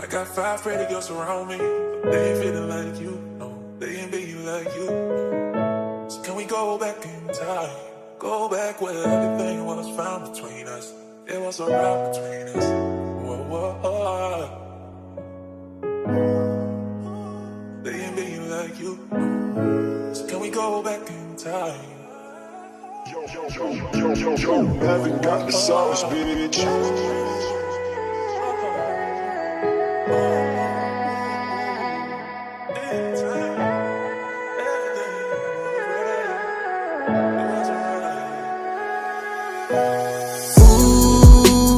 I got five pretty girls around me, they ain't feeling like you. No, they ain't being like you. So can we go back in time? Go back where everything was found between us. There was a rock between us. Whoa, whoa, whoa. They ain't being like you. So can we go back in time? Yo, yo, yo, yo, yo, yo, got the sauce, bitch.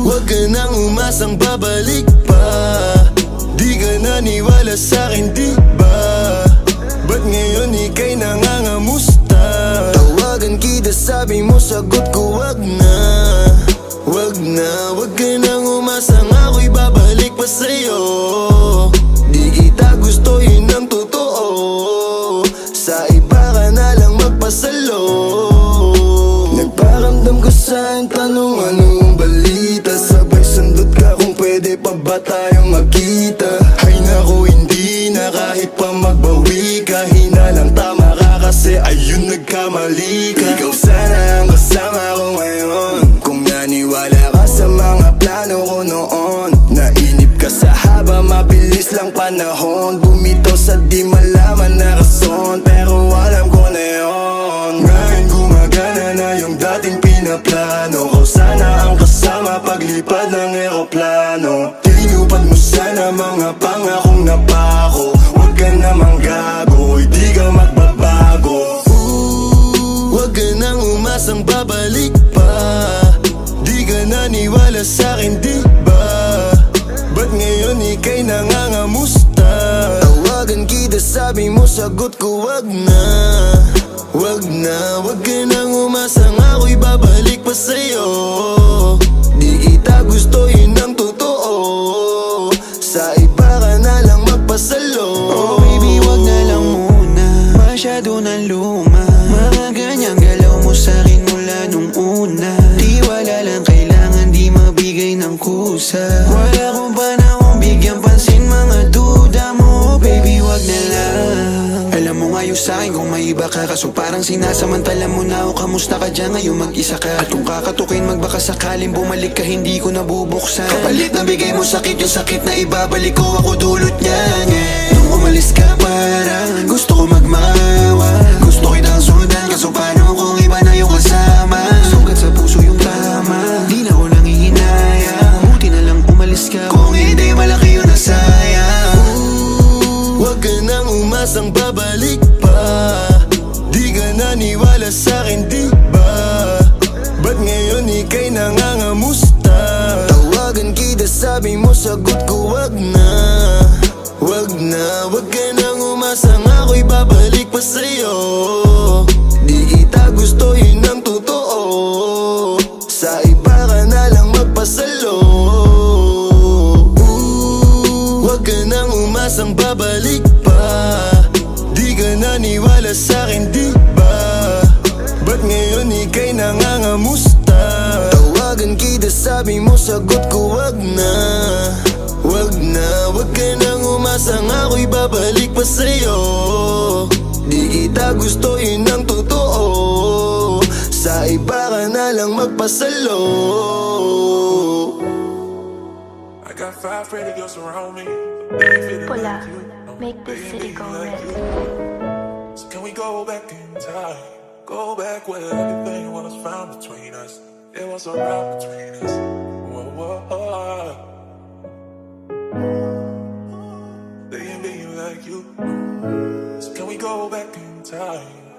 Huwag ka nang umasang babalik pa. Di ka naniwala sa'kin, di ba? Ba't ngayon ika'y nangangamusta? Tawagan kita, sabi mo, sagot ko, wag na. Wag na, wag ka nang umasang ako'y babalik pa sa'yo. Di kita gusto, yun ang totoo. Sa iba ka na lang magpasalo Sa'yo tanong anong balita? Sabay sundot ka kung pwede pa ba tayong magkita? Ay naku hindi na kahit pa magbawi ka. Hinalang tama ka kasi ayun nagkamali ka. Ikaw sana ang kasama ko ngayon. Kung naniwala ka sa mga plano ko noon. Nainip ka sa haba mabilis lang panahon. Bumitaw sa di malaman na rason Pero alam ko na yun pinaplano Kau sana ang kasama paglipad ng eroplano. Tinupad mo sana mga pangakong napako. Huwag ka namang gago, hindi ka magbabago. Huwag ka nang umasang babalik pa. Di ka naniwala sa'kin, di ba? Ba't ngayon ika'y nangangamusta? Sabi mo, sagot ko, wag na. Wag na, wag ka nang umasang. Ako'y babalik pa sa'yo. Di kita gusto, yun ang totoo. Sa iba ka na lang magpasalo. Oh baby, wag na lang muna. Masyado na luma. Mga ganyang galaw mo sa'kin mula nung una. Di wala lang kailangan di mabigay ng kusa. Wala kong panahon Kaso parang sinasamantala mo na o kamusta ka dyan? Ngayon mag-isa ka. At kung kakatukin magbaka sakaling bumalik ka hindi ko nabubuksan. Kapalit na bigay mo sakit yung sakit na ibabalik ko ako dulot niyan yeah. Nung umalis ka parang gusto ko magmawa. Gusto kitang sundan kaso paano kung iba na yung kasama? Sugat sa puso yung tama Di na ko nangihinayang Buti na lang umalis ka. Kung hindi malaki yun nasayang Huwag ka nang umasang babalik pa Ka naniwala sa'kin, di ba? Ba't ngayon ika'y nangangamusta? Tawagan kita, sabi mo, sagot ko, wag na Wag na, wag ka nang umasang ako'y babalik pa sa'yo Di kita gusto, yun ang totoo Sa iba ka na lang magpasalo Huwag ka nang umasang babalik pa Di ka naniwala sa'kin, di ba? Ngayon ika'y nangangamusta? Tawagan kita, sabi mo, sagot ko, wag na Wag na, wag ka nang umasang ako'y babalik pa sa'yo Di kita gusto, yun ang totoo Sa iba ka na lang magpasalo I got five pretty girls around me, Pula, make ain't city go red. So can we go back in time? Go back where everything was found between us. There was a rock between us. Whoa, whoa, whoa. They ain't being like you. So can we go back in time?